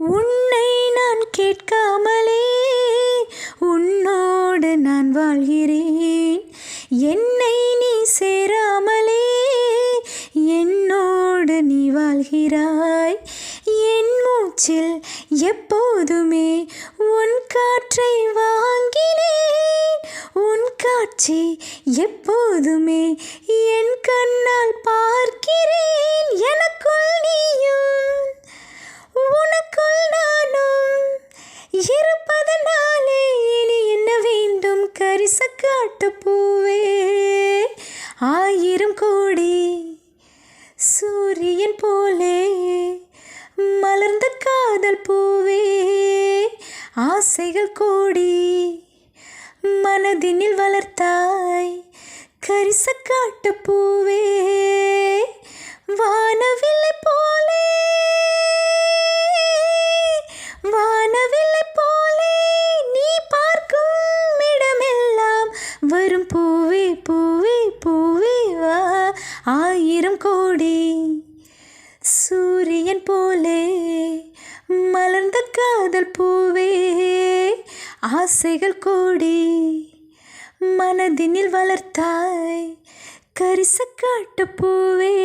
உன்னை நான் கேட்காமலே உன்னோடு நான் வாழ்கிறேன். என்னை நீ சேராமலே என்னோடு நீ வாழ்கிறாய். என் மூச்சில் எப்போதுமே உன் காற்றை வாங்கினேன். உன் காட்சி எப்போதுமே என் கண்ணா வேண்டும் ஆயிரம் கோடி சூரியன் போலே மலர்ந்த காதல் பூவே. ஆசைகள் கோடி மனதினில் வளர்த்தாய் கரிச வரும் பூவே பூவே பூவே வா. ஆயிரம் கோடி சூரியன் போலே மலர்ந்த காதல் பூவே. ஆசைகள் கோடி மனதினில் வளர்த்தாய் கரிச காட்டு பூவே.